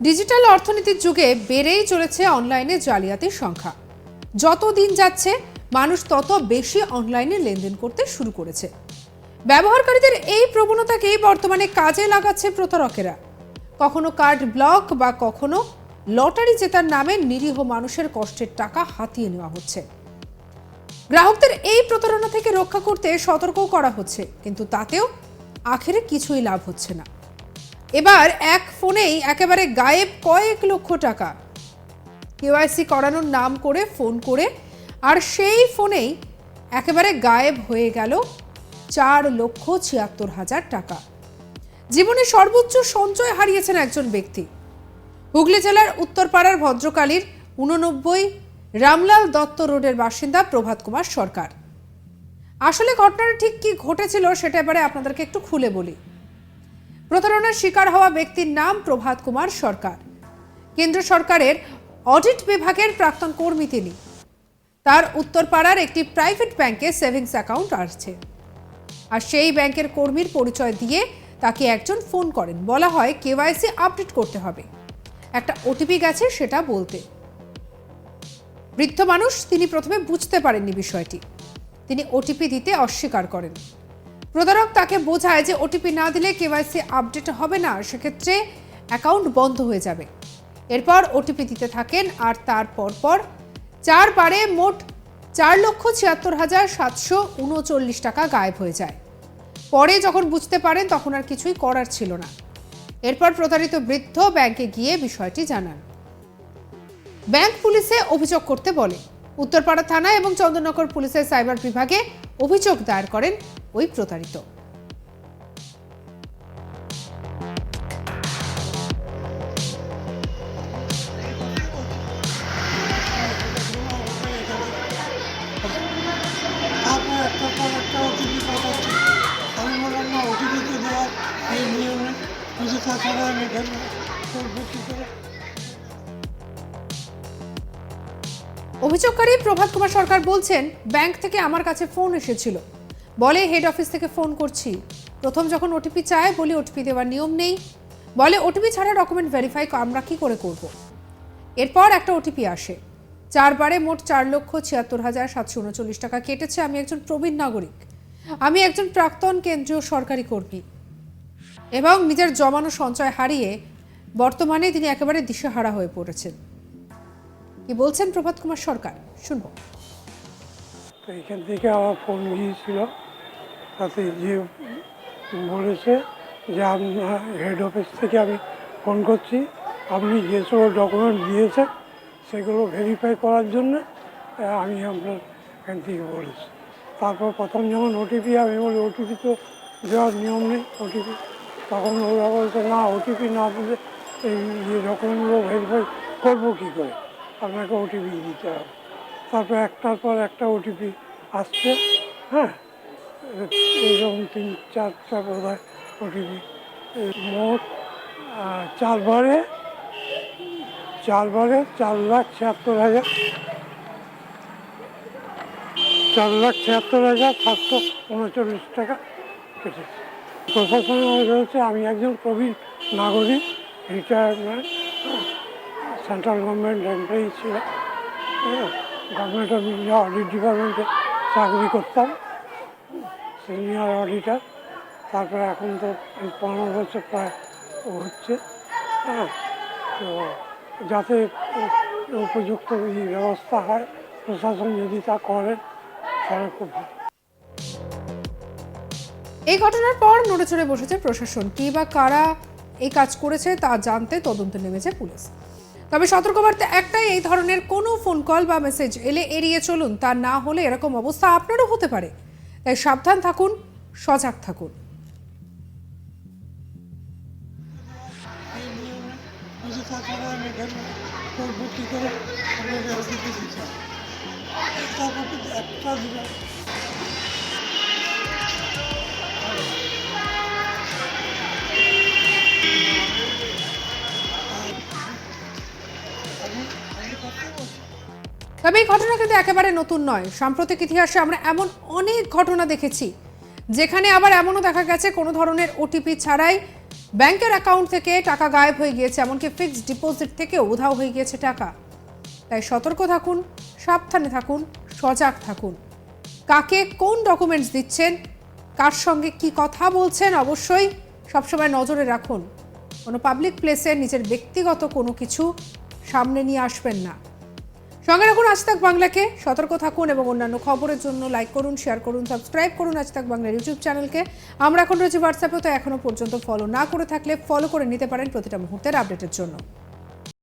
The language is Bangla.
ডিজিটাল অর্থনীতির যুগে বেড়েই চলেছে অনলাইনে জালিয়াতির সংখ্যা। যত দিন যাচ্ছে, মানুষ তত বেশি অনলাইনে লেনদেন করতে শুরু করেছে। ব্যবহারকারীদের এই প্রবণতাকেই বর্তমানে কাজে লাগাচ্ছে প্রতারকেরা। কখনো কার্ড ব্লক বা কখনো লটারি জেতার নামে নিরীহ মানুষের কষ্টের টাকা হাতিয়ে নেওয়া হচ্ছে। গ্রাহকদের এই প্রতারণা থেকে রক্ষা করতে সতর্ক করা হচ্ছে, কিন্তু তাতেও আখেরে কিছুই লাভ হচ্ছে না। এবার এক ফোনেই একেবারে গায়েব কয়েক লক্ষ টাকা। কেওয়াইসি করানোর নাম করে ফোন করে, আর সেই ফোনেই একেবারে গায়েব হয়ে গেল চার লক্ষ ছিয়াত্তর হাজার টাকা। জীবনে সর্বোচ্চ সঞ্চয় হারিয়েছেন একজন ব্যক্তি। হুগলি জেলার উত্তরপাড়ার ভদ্রকালীর উননব্বই রামলাল দত্ত রোডের বাসিন্দা প্রভাত কুমার সরকার। আসলে ঘটনাটা ঠিক কি ঘটেছিল সেটা এবারে আপনাদেরকে একটু খুলে বলি। প্রতারণার শিকার হওয়া ব্যক্তির নাম প্রভাত কুমার সরকার। কেন্দ্র সরকারের অডিট বিভাগের প্রাক্তন কর্মী তিনি। তার উত্তরপাড়ার একটি প্রাইভেট ব্যাংকে সেভিংস অ্যাকাউন্ট আসছে। আর সেই ব্যাংকের কর্মীর পরিচয় দিয়ে তাকে একজন ফোন করেন। বলা হয় কেওয়াইসি আপডেট করতে হবে। একটা ওটিপি গেছে, সেটা বলতে। বৃদ্ধ মানুষ, তিনি প্রথমে বুঝতে পারেননি বিষয়টি। তিনি ওটিপি দিতে অস্বীকার করেন। প্রতারক তাকে বোঝায় যে ওটিপি না দিলে কেওয়াইসি আপডেট হবে না, সেক্ষেত্রে অ্যাকাউন্ট বন্ধ হয়ে যাবে। এরপর ওটিপি দিতে থাকেন আর তার পরপর চারবারে মোট চার লক্ষ ছিয়াত্তর হাজার সাতশো উনচল্লিশ টাকা গায়েব হয়ে যায়। পরে যখন বুঝতে পারেন, তখন আর কিছুই করার ছিল না। এরপর প্রতারিত বৃদ্ধ ব্যাংকে গিয়ে বিষয়টি জানান। ব্যাংক পুলিশে অভিযোগ করতে বলে। উত্তরপাড়া থানা এবং চন্দননগর পুলিশের সাইবার বিভাগে অভিযোগ দায়ের করেন ওই প্রতারিত। অভিযোগকারী প্রভাত কুমার সরকার বলছেন ব্যাংক থেকে আমার কাছে ফোন এসেছিল। বলে হেড অফিস থেকে ফোন করছি। প্রথম যখন ওটিপি চায়, বলি ওটিপি দেওয়ার নিয়ম নেই। বলে ওটিপি ছাড়া ডকুমেন্ট ভেরিফাই আমরা কি করে করব? এরপর একটা ওটিপি আসে। চারবারে মোট চার লক্ষ ছিয়াত্তর হাজার সাতশো উনচল্লিশ টাকা কেটেছে আমি একজন প্রবীণ নাগরিক। আমি একজন প্রাক্তন কেন্দ্রীয় সরকারি কর্মী। এবং নিজের জমানো সঞ্চয় হারিয়ে বর্তমানে তিনি একেবারে দিশেহারা হয়ে পড়েছেন। কি বলছেন প্রভাত কুমার সরকার? শুনব। তো এখান থেকে আমার ফোন গিয়েছিল। তাতে যে বলেছে যে আপনার হেড অফিস থেকে আমি ফোন করছি। আপনি যেসব ডকুমেন্ট দিয়েছেন, সেগুলো ভেরিফাই করার জন্য আমি আপনার এখান থেকে বলেছি। তারপর প্রথম যখন ওটিপি আমি বলি ওটিপি তো দেওয়ার নিয়ম নেই ওটিপি তখন ওরা বলছে, না ওটিপি না দিলে এই যে ডকুমেন্টগুলো ভেরিফাই করব কী করে? আপনাকে ওটিপি দিতে হবে। তারপর একটার পর একটা ওটিপি আসছে হ্যাঁ? এরকম তিন চারটা বোধ হয় ওটিপি মোট চারবারে চারবারে চার লাখ ছিয়াত্তর হাজার, চার লাখ ছিয়াত্তর হাজার সাতশো উনচল্লিশ টাকা কেটেছে। প্রশাসনের রয়েছে আমি একজন প্রবীণ নাগরিক রিটায়ারমেন্ট সেন্ট্রাল গভর্নমেন্ট এমপ্লয়ি ছিল। গভর্নমেন্ট অফ ইন্ডিয়া অডিট ডিপার্টমেন্টে চাকরি করতাম। সিনিয়র অডিটার তারপরে এখন তো পনেরো বছর প্রায় হচ্ছে হ্যাঁ? তো যাতে উপযুক্ত ব্যবস্থা হয়, প্রশাসন যদি তা করেন তাহলে খুব ভালো। এই ঘটনার পর নড়ে চড়ে বসেছে প্রশাসন। কি বা কারা এই কাজ করেছে তা জানতে তদন্ত নেমেছে পুলিশ। তবে সতর্কবার্তা একটাই, এই ধরনের কোনো ফোন কল বা মেসেজ এলে এড়িয়ে চলুন। তা না হলে এরকম অবস্থা আপনারও হতে পারে। তাই সাবধান থাকুন সজাগ থাকুন। করব কী করে আমরা একটা একটা তবে এই ঘটনা কিন্তু একেবারে নতুন নয়। সাম্প্রতিক ইতিহাসে আমরা এমন অনেক ঘটনা দেখেছি, যেখানে আবার এমনও দেখা গেছে কোনো ধরনের ওটিপি ছাড়াই ব্যাংকের অ্যাকাউন্ট থেকে টাকা গায়েব হয়ে গিয়েছে, এমনকি ফিক্সড ডিপোজিট থেকেও উধাও হয়ে গিয়েছে টাকা। তাই সতর্ক থাকুন, সাবধানে থাকুন, সজাগ থাকুন। কাকে কোন ডকুমেন্টস দিচ্ছেন, কার সঙ্গে কি কথা বলছেন অবশ্যই সবসময় নজরে রাখুন। কোনো পাবলিক প্লেসে নিজের ব্যক্তিগত কোনো কিছু সামনে নিয়ে আসবেন না। সঙ্গে রাখুন আজ তাক বাংলাকে। সতর্ক থাকুন এবং অন্যান্য খবরের জন্য লাইক করুন, শেয়ার করুন, সাবস্ক্রাইব করুন আজ তাক বাংলার ইউটিউব চ্যানেলকে। আমরা এখন রয়েছি হোয়াটসঅ্যাপে তো এখনও পর্যন্ত ফলো না করে থাকলে ফলো করে নিতে পারেন প্রতিটা মুহূর্তের আপডেটের জন্য।